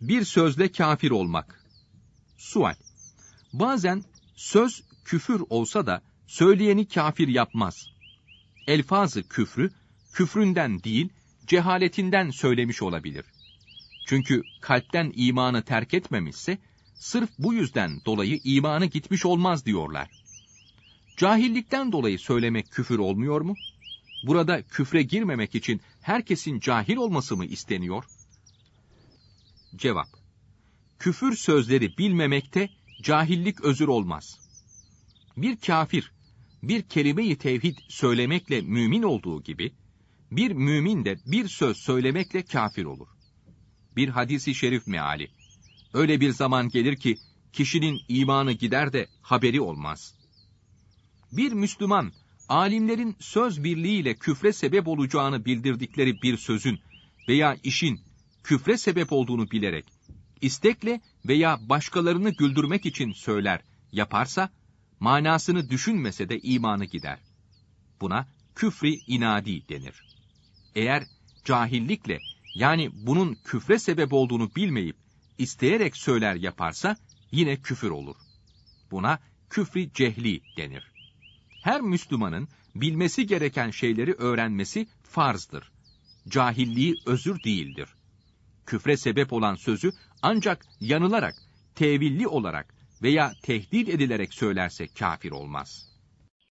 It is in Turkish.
Bir sözle kafir olmak. Sual. Bazen söz küfür olsa da söyleyeni kafir yapmaz. Elfazı küfrü, küfründen değil, cehaletinden söylemiş olabilir. Çünkü kalpten imanı terk etmemişse, sırf bu yüzden dolayı imanı gitmiş olmaz diyorlar. Cahillikten dolayı söylemek küfür olmuyor mu? Burada küfre girmemek için herkesin cahil olması mı isteniyor? Cevap. Küfür sözleri bilmemekte cahillik özür olmaz. Bir kafir, bir kelime-i tevhid söylemekle mümin olduğu gibi, bir mümin de bir söz söylemekle kafir olur. Bir hadisi şerif meali. Öyle bir zaman gelir ki, kişinin imanı gider de haberi olmaz. Bir Müslüman, alimlerin söz birliğiyle küfre sebep olacağını bildirdikleri bir sözün veya işin küfre sebep olduğunu bilerek, istekle veya başkalarını güldürmek için söyler, yaparsa, manasını düşünmese de imanı gider. Buna küfri inadi denir. Eğer cahillikle, yani bunun küfre sebep olduğunu bilmeyip, isteyerek söyler yaparsa, yine küfür olur. Buna küfri cehli denir. Her Müslümanın bilmesi gereken şeyleri öğrenmesi farzdır. Cahilliği özür değildir. Küfre sebep olan sözü ancak yanılarak, tevilli olarak veya tehdit edilerek söylerse kafir olmaz.